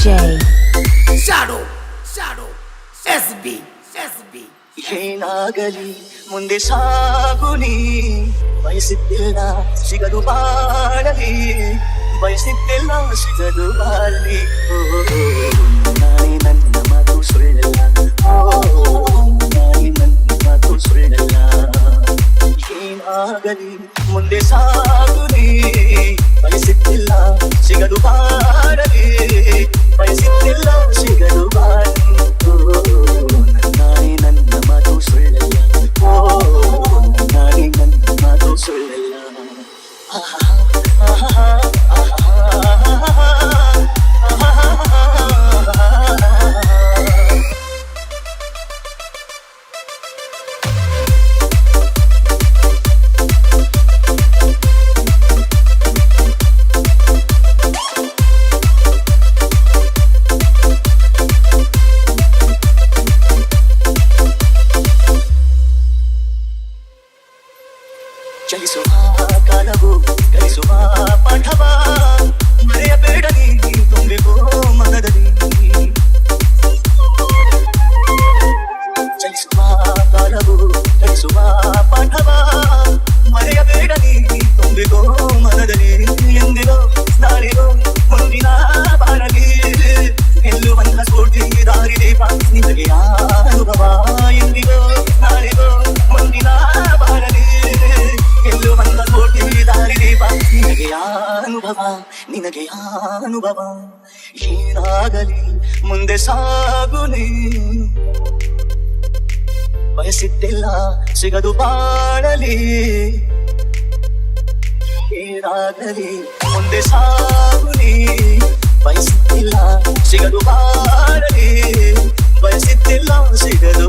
DJ. Shadow, Shadow, SB, SB. ಏನಾಗಲಿ ಮುಂದೆ ಸಾಗುನಿ ಬಯಸಿದ್ದಿಲ್ಲ ಸಿಗದು ಬಾಳಲಿ ಬಯಸಿದ್ದಿಲ್ಲ ಸಿಗದು ಬಾಳಲಿ ಓ, ನಾನೇ ನನ್ನ ಮಾತು ಸುಳ್ಳಲ್ಲ ಓ, ನಾನೇ ನನ್ನ ಮಾತು ಸುಳ್ಳಲ್ಲ ಏನಾಗಲಿ ಮುಂದೆ ಸಾಗುನಿ ಬಯಸಿದ್ದಿಲ್ಲ ಸಿಗದು ಬಾಳಲಿ ಚಲಿಸುವ ಕಾಲವು ಕಲಿಸುವ ಪಾಠವ ಮರೆಯಬೇಡ ನೀ ತುಂಬಿಕೋ ಮನದಲ್ಲಿ ಅನುಭವ, ನಿನಗೆ ಅನುಭವ. ಏನಾಗಲಿ ಮುಂದೆ ಸಾಗುನಿ. ಬಯಸಿದ್ದೆಲ್ಲ ಸಿಗದು ಬಾಳಲಿ. ಏನಾಗಲಿ ಮುಂದೆ ಸಾಗುನಿ. ಬಯಸಿದ್ದಿಲ್ಲ ಸಿಗದು ಬಾಳಲಿ. ಬಯಸಿದ್ದಿಲ್ಲ ಸಿಗದು